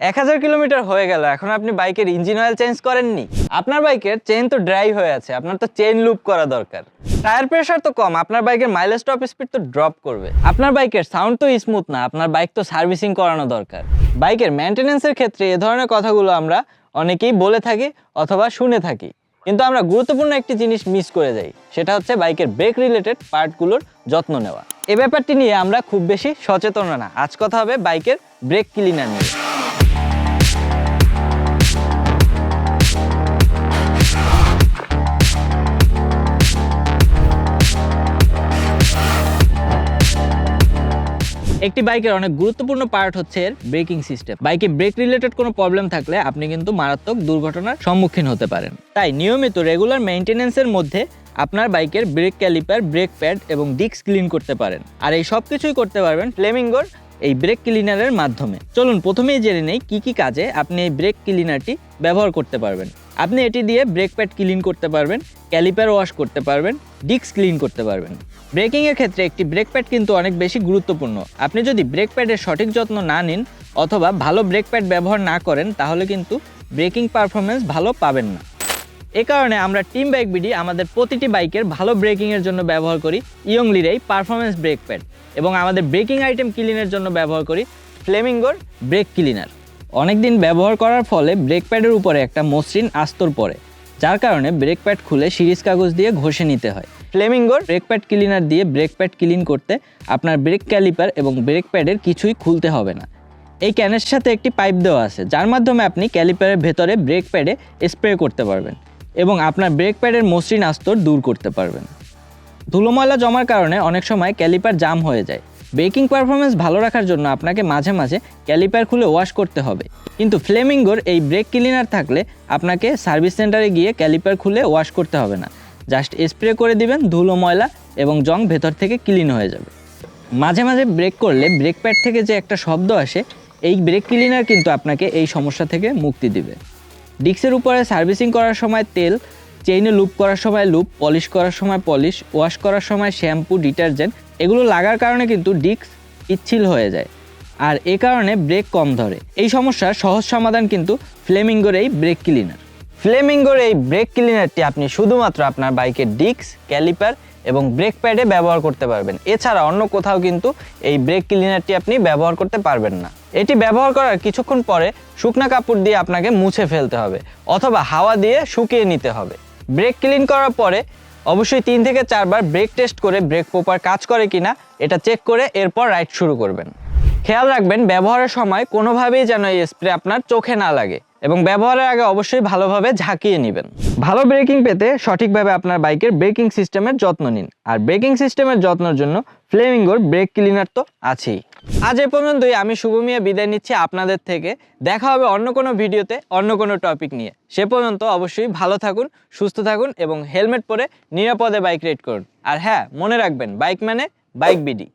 এক হাজার কিলোমিটার হয়ে গেল, এখন আপনি বাইকের ইঞ্জিন অয়েল চেঞ্জ করেননি। আপনার বাইকের চেন তো ড্রাই হয়ে আছে, আপনার তো চেন লুপ করা দরকার। টায়ার প্রেশার তো কম, আপনার বাইকের মাইলেজ টপ স্পিড তো ড্রপ করবে। আপনার বাইকের সাউন্ড তো স্মুথ না, আপনার বাইক তো সার্ভিসিং করানো দরকার। বাইকের মেনটেনেন্সের ক্ষেত্রে এ ধরনের কথাগুলো আমরা অনেকেই বলে থাকি অথবা শুনে থাকি। কিন্তু আমরা গুরুত্বপূর্ণ একটি জিনিস মিস করে যাই, সেটা হচ্ছে বাইকের ব্রেক রিলেটেড পার্টগুলোর যত্ন নেওয়া। এ ব্যাপারটি নিয়ে আমরা খুব বেশি সচেতন না। আজ কথা হবে বাইকের ব্রেক ক্লিনার নিয়ে। একটি বাইকের অনেক গুরুত্বপূর্ণ পার্ট হচ্ছে এর ব্রেকিং সিস্টেম বাইকে ব্রেক রিলেটেড কোনো প্রবলেম থাকলে আপনি কিন্তু মারাত্মক দুর্ঘটনার সম্মুখীন হতে পারেন। তাই নিয়মিত রেগুলার মেনটেনেন্সের মধ্যে আপনার বাইকের ব্রেক ক্যালিপার ব্রেক প্যাড এবং ডিস্ক ক্লিন করতে পারেন। আর এই সব কিছুই করতে পারবেন ফ্লেমিঙ্গোর এই ব্রেক ক্লিনারের মাধ্যমে। চলুন প্রথমেই জেনে নেই কী কী কাজে আপনি এই ব্রেক ক্লিনারটি ব্যবহার করতে পারবেন। আপনি এটি দিয়ে ব্রেক প্যাড ক্লিন করতে পারবেন ক্যালিপার ওয়াশ করতে পারবেন ডিস্ক ক্লিন করতে পারবেন। ব্রেকিংয়ের ক্ষেত্রে একটি ব্রেক প্যাড কিন্তু অনেক বেশি গুরুত্বপূর্ণ। আপনি যদি ব্রেক প্যাডের সঠিক যত্ন না নিন অথবা ভালো ব্রেক প্যাড ব্যবহার না করেন, তাহলে কিন্তু ব্রেকিং পারফরমেন্স ভালো পাবেন না। এ কারণে আমরা টিম বাইক বিডি আমাদের প্রতিটি বাইকের ভালো ব্রেকিংয়ের জন্য ব্যবহার করি ইয়ংলির এই পারফরমেন্স ব্রেক প্যাড এবং আমাদের ব্রেকিং আইটেম ক্লিনের জন্য ব্যবহার করি ফ্লেমিঙ্গোর ব্রেক ক্লিনার অনেকদিন ব্যবহার করার ফলে ব্রেক প্যাডের উপরে একটা মসৃণ আস্তর পড়ে, যার কারণে ব্রেক প্যাড খুলে সিরিজ কাগজ দিয়ে ঘষে নিতে হয়। ফ্লেমিঙ্গোর ব্রেক প্যাড ক্লিনার দিয়ে ব্রেক প্যাড ক্লিন করতে আপনার ব্রেক ক্যালিপার এবং ব্রেক প্যাডের কিছুই খুলতে হবে না। এই ক্যানের সাথে একটি পাইপ দেওয়া আছে, যার মাধ্যমে আপনি ক্যালিপারের ভেতরে ব্রেক প্যাডে স্প্রে করতে পারবেন। এবং আপনার ব্রেক প্যাডের মসৃণ আস্তর দূর করতে পারবেন। ধুলো ময়লা জমার কারণে অনেক সময় ক্যালিপার জাম হয়ে যায়। ব্রেকিং পারফরমেন্স ভালো রাখার জন্য আপনাকে মাঝে মাঝে ক্যালিপার খুলে ওয়াশ করতে হবে। কিন্তু ফ্লেমিঙ্গোর এই ব্রেক ক্লিনার থাকলে আপনাকে সার্ভিস সেন্টারে গিয়ে ক্যালিপার খুলে ওয়াশ করতে হবে না। জাস্ট স্প্রে করে দিবেন ধুলো ময়লা এবং জং ভেতর থেকে ক্লিন হয়ে যাবে। মাঝে মাঝে ব্রেক করলে ব্রেক প্যাড থেকে যে একটা শব্দ আসে, এই ব্রেক ক্লিনার কিন্তু আপনাকে এই সমস্যা থেকে মুক্তি দিবে। ডিক্সের উপরে সার্ভিসিং করার সময় তেল, চেইনে লুপ করার সময় লুপ, পলিশ করার সময় পলিশ, ওয়াশ করার সময় শ্যাম্পু, ডিটারজেন্ট, এগুলো লাগার কারণে কিন্তু ডিক্স পিচ্ছিল হয়ে যায়। আর এ কারণে ব্রেক কম ধরে। এই সমস্যার সহজ সমাধান কিন্তু ফ্লেমিঙ্গোর এই ব্রেক ক্লিনার। ফ্লেমিঙ্গোর এই ব্রেক ক্লিনারটি আপনি শুধুমাত্র আপনার বাইকের ডিক্স ক্যালিপার এবং ব্রেক প্যাডে ব্যবহার করতে পারবেন। এছাড়া অন্য কোথাও কিন্তু এই ব্রেক ক্লিনারটি আপনি ব্যবহার করতে পারবেন না। এটি ব্যবহার করার কিছুক্ষণ পরে শুকনা কাপড় দিয়ে আপনাকে মুছে ফেলতে হবে অথবা হাওয়া দিয়ে শুকিয়ে নিতে হবে। ব্রেক ক্লিন করার পরে অবশ্যই তিন থেকে চারবার ব্রেক টেস্ট করে ব্রেক প্রপার কাজ করে কিনা, এটা চেক করে এরপর রাইড শুরু করবেন। খেয়াল রাখবেন, ব্যবহারের সময় কোনোভাবেই যেন এই স্প্রে আপনার চোখে না লাগে এবং ব্যবহারের আগে অবশ্যই ভালোভাবে ঝাঁকিয়ে নেবেন। ভালো ব্রেকিং পেতে সঠিকভাবে আপনার বাইকের ব্রেকিং সিস্টেমের যত্ন নিন। আর ব্রেকিং সিস্টেমের যত্নের জন্য ফ্লেমিঙ্গোর ব্রেক ক্লিনার তো আছেই। আজ এ পর্যন্তই, আমি শুভমিয়া বিদায় নিচ্ছি আপনাদের থেকে। দেখা হবে অন্য কোনো ভিডিওতে, অন্য কোনো টপিক নিয়ে। সে পর্যন্ত অবশ্যই ভালো থাকুন, সুস্থ থাকুন এবং হেলমেট পরে নিরাপদে বাইক রাইড করুন। আর হ্যাঁ মনে রাখবেন, বাইক মানে বাইক বিডি।